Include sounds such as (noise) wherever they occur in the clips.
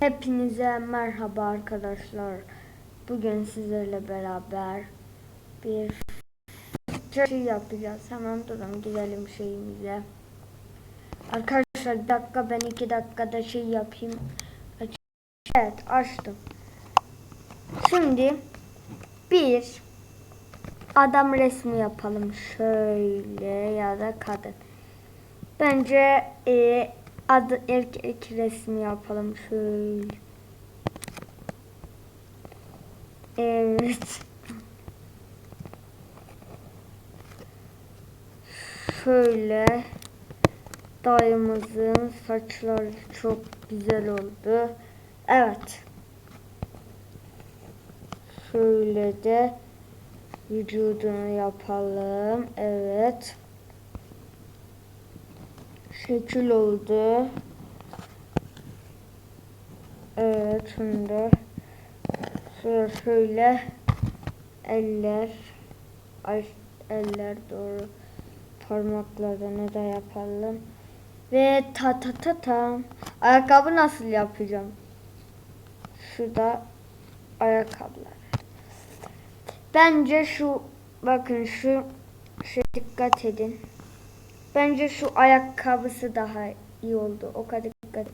Hepinize merhaba arkadaşlar. Bugün sizlerle beraber bir şey yapacağız. Hemen durun gidelim şeyimize. Arkadaşlar dakika ben iki dakikada şey yapayım. Evet açtım. Şimdi bir adam resmi yapalım şöyle ya da kadın. Bence e, adı erkek resmi yapalım şöyle. Evet. Şöyle dayımızın saçları çok güzel oldu. Evet. Şöyle de vücudunu yapalım. Evet. Şekil oldu. Evet şimdi şöyle, şöyle eller ay eller doğru parmaklarını da yapalım. Ve ta ta ta ta ayakkabı nasıl yapacağım? Şurada ayakkabılar. Bence şu bakın şu şu dikkat edin. Bence şu ayakkabısı daha iyi oldu. O kadar dikkat.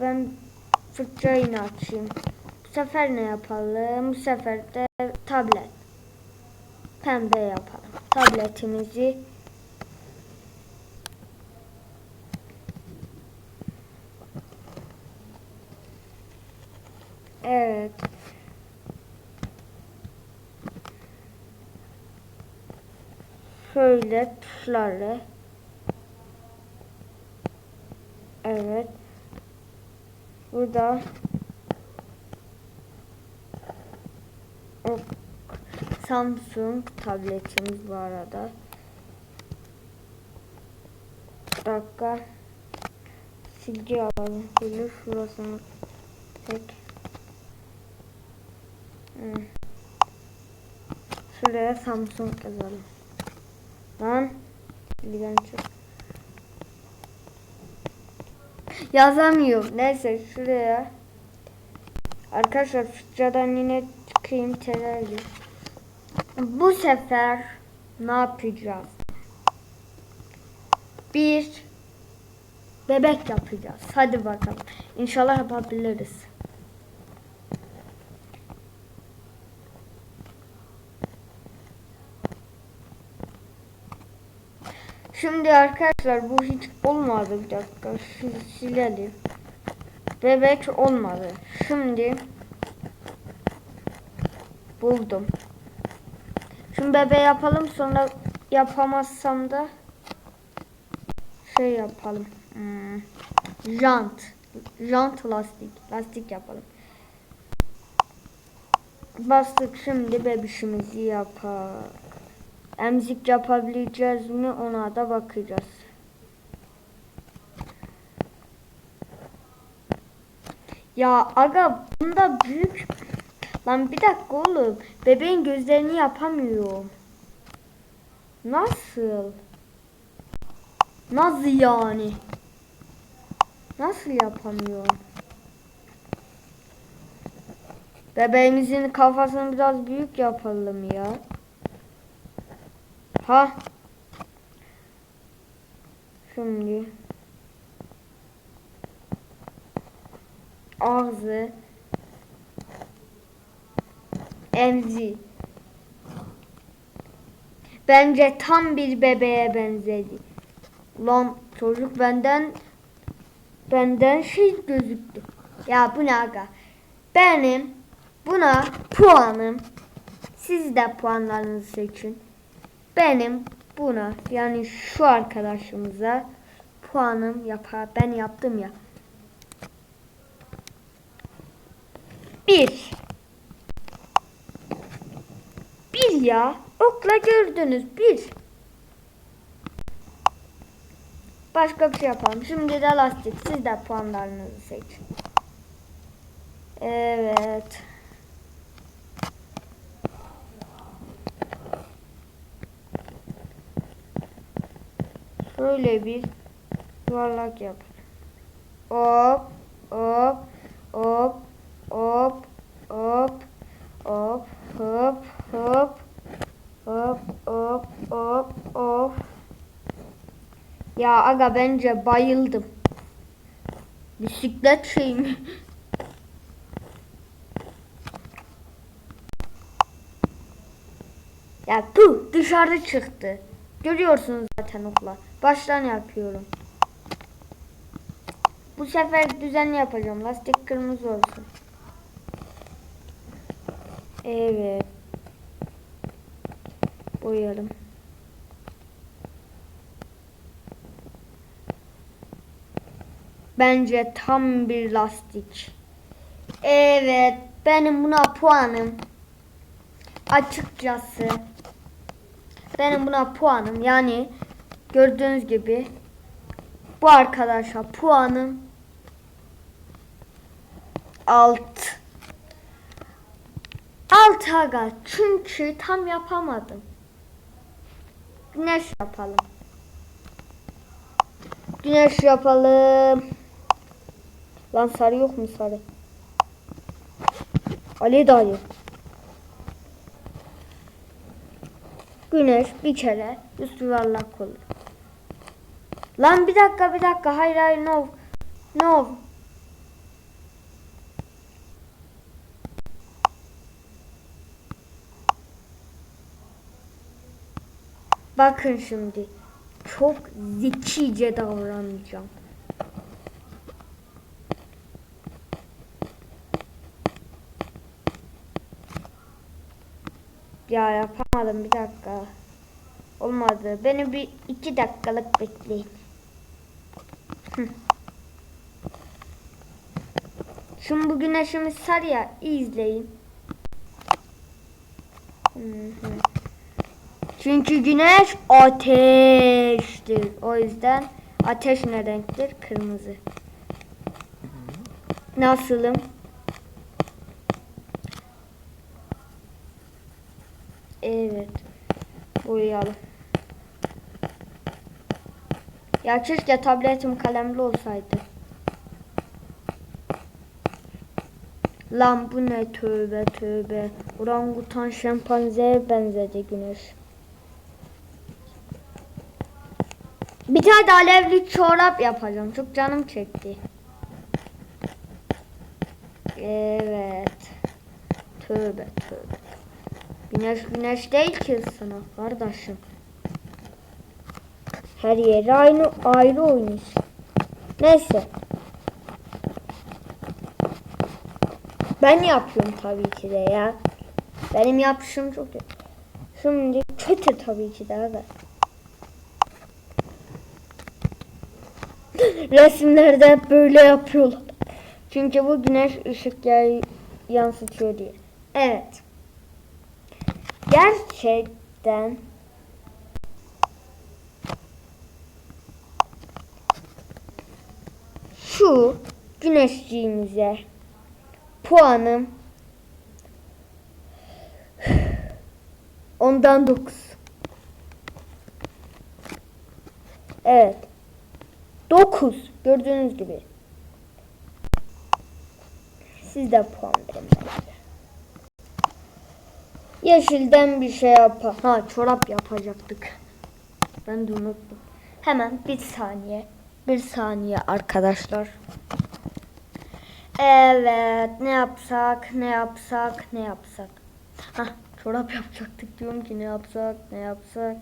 Ben fırçayı yine açayım. Bu sefer ne yapalım? Bu sefer de tablet. Pembe yapalım. Tabletimizi Evet. Şöyle tuşlarla. Evet. Burada Samsung tabletimiz bu arada. Bir dakika. Silgi alalım. Şöyle şurasını tek. Hmm. Şuraya Samsung yazalım. Lan. Bilgen çok. Yazamıyorum. Neyse şuraya. Arkadaşlar fıçradan yine çıkayım telerli. Bu sefer ne yapacağız? Bir bebek yapacağız. Hadi bakalım. İnşallah yapabiliriz. Şimdi arkadaşlar bu hiç olmadı bir dakika şu silelim. Bebek olmadı. Şimdi buldum. Şimdi bebe yapalım sonra yapamazsam da şey yapalım. Hmm. Jant. Jant lastik. Lastik yapalım. Bastık şimdi bebişimizi yapar. Emzik yapabileceğiz mi ona da bakacağız. Ya aga bunda büyük Lan bir dakika oğlum. Bebeğin gözlerini yapamıyorum. Nasıl? Nasıl yani? Nasıl yapamıyorum? Bebeğimizin kafasını biraz büyük yapalım ya. Ha. Şimdi. Ağzı. Emzi. Bence tam bir bebeğe benzedi. Lan çocuk benden benden şey gözüktü. Ya bu ne aga? Benim buna puanım. Siz de puanlarınızı seçin. Benim buna yani şu arkadaşımıza puanım yapar. Ben yaptım ya. Bir. Bir ya. Okla gördünüz. Bir. Başka bir şey yapalım. Şimdi de lastik. Siz de puanlarınızı seçin. Evet. Şöyle bir yuvarlak yap. hop hop hop hop hop hop hop hop hop hop hop hop ya aga bence bayıldım bisiklet şey mi ya tu dışarı çıktı görüyorsunuz zaten okla baştan yapıyorum bu sefer düzenli yapacağım. Lastik kırmızı olsun. Evet. Boyayalım. Bence tam bir lastik. Evet. Benim buna puanım. Açıkçası. Benim buna puanım. Yani gördüğünüz gibi bu arkadaşa puanım 6. 6 aga. Çünkü tam yapamadım. Güneş yapalım. Güneş yapalım. Lan sarı yok mu sarı? Ali dayı. Güneş bir kere üst yuvarlak olur. Lan bir dakika bir dakika hayır hayır no. No. Bakın şimdi. Çok zekice davranacağım. Ya yapamadım bir dakika. Olmadı. Beni bir iki dakikalık bekleyin. Hı. Şimdi bu güneşimiz sarıya izleyin. Hı hı. Çünkü güneş ateştir. O yüzden ateş ne renktir? Kırmızı. Nasılım? Evet. Boyayalım. Ya keşke tabletim kalemli olsaydı. Lan bu ne tövbe tövbe. Orangutan şempanzeye benzedi güneş. Bir tane de alevli çorap yapacağım. Çok canım çekti. Evet. Tövbe tövbe. Güneş güneş değil ki sana kardeşim. Her yeri aynı ayrı oynuyor. Neyse. Ben yapıyorum tabii ki de ya. Benim yapışım çok kötü. Şimdi kötü tabii ki de evet. (laughs) Resimlerde hep böyle yapıyorlar. Çünkü bu güneş ışık yansıtıyor diye. Evet. Gerçekten şu güneşciğimize puanım ondan 9. Evet. 9 gördüğünüz gibi. Siz de puan verin. Yeşilden bir şey yap. Ha çorap yapacaktık. Ben de unuttum. Hemen bir saniye. Bir saniye arkadaşlar. Evet ne yapsak ne yapsak ne yapsak. Ha çorap yapacaktık diyorum ki ne yapsak ne yapsak.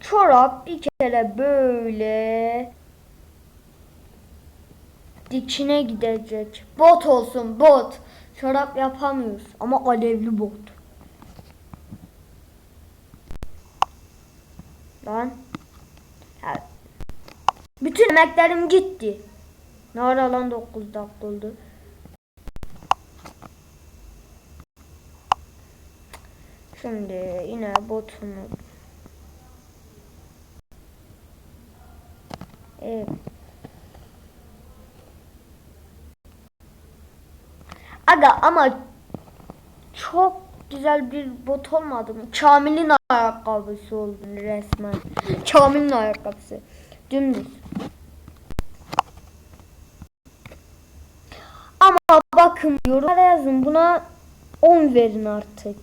Çorap bir kere böyle dikine gidecek. Bot olsun bot. Çorap yapamıyoruz ama alevli bot. Lan. Ya, Bütün emeklerim gitti. Ne ara lan 9 dakika oldu. Şimdi yine botumu Evet. Aga ama çok güzel bir bot olmadı mı? Kamil'in ayakkabısı oldu resmen. Kamil'in ayakkabısı. Dümdüz. Ama bakın yorumlara yazın buna 10 verin artık.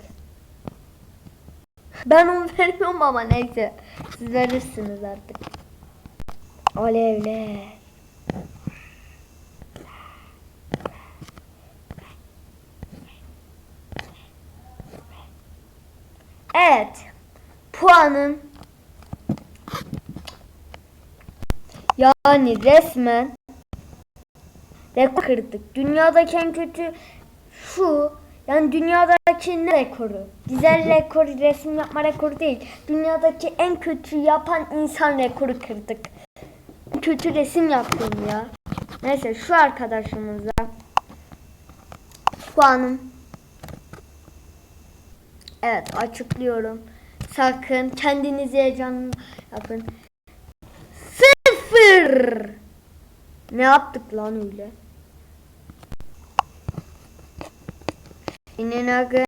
Ben 10 (laughs) vermiyorum ama neyse. Siz verirsiniz artık. Alevler. Evet. Puanın yani resmen rekor kırdık. Dünyadaki en kötü şu yani dünyadaki ne rekoru? Güzel rekor, resim yapma rekoru değil. Dünyadaki en kötü yapan insan rekoru kırdık. Kötü resim yaptım ya. Neyse şu arkadaşımıza puanım Evet açıklıyorum. Sakın kendinizi heyecanlı yapın. Sıfır. Ne yaptık lan öyle? İnanagın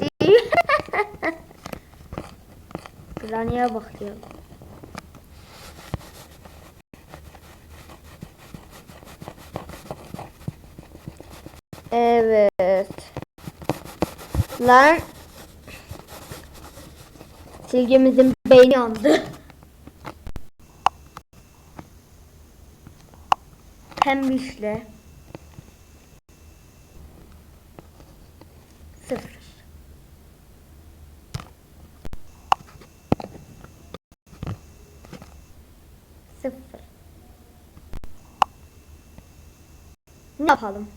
değil. (laughs) Granny'e bak ya. Evet. Lan Silgimizin beyni yandı. Pembişle. Sıfır. Sıfır. Ne yapalım?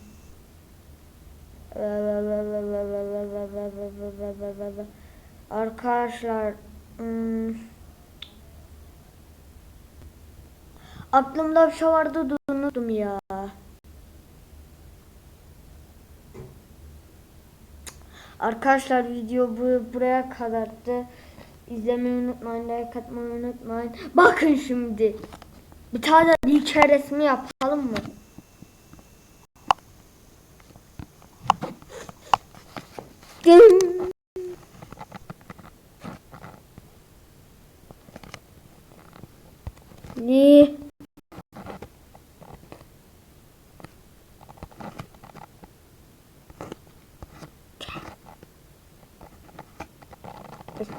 Arkadaşlar hmm, aklımda bir şey vardı unuttum ya. Arkadaşlar video bu, buraya kadardı. İzlemeyi unutmayın, like atmayı unutmayın. Bakın şimdi. Bir tane ilk resmi yapalım mı? Ding. Ne?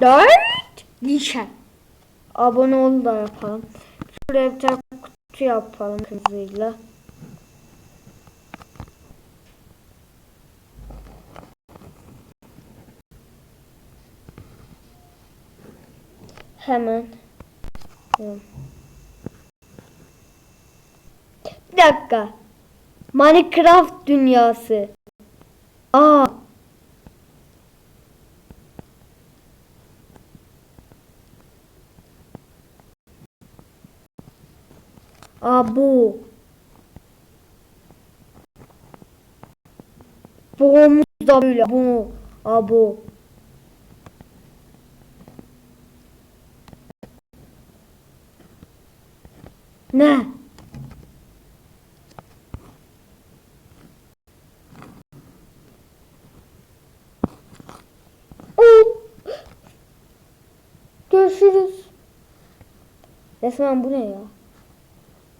Dört. Nişan. Abone ol da yapalım. Şuraya bir tane kutu yapalım kızıyla. Hemen. Tamam. Bir dakika. Minecraft dünyası. Aa. Aa bu. Boğumuz da böyle. Bu. Aa bu. Ne? Oo. Görüşürüz. Resmen bu ne ya?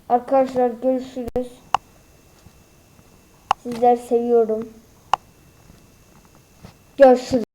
Arkadaşlar görüşürüz. Sizler seviyorum. Görüşürüz.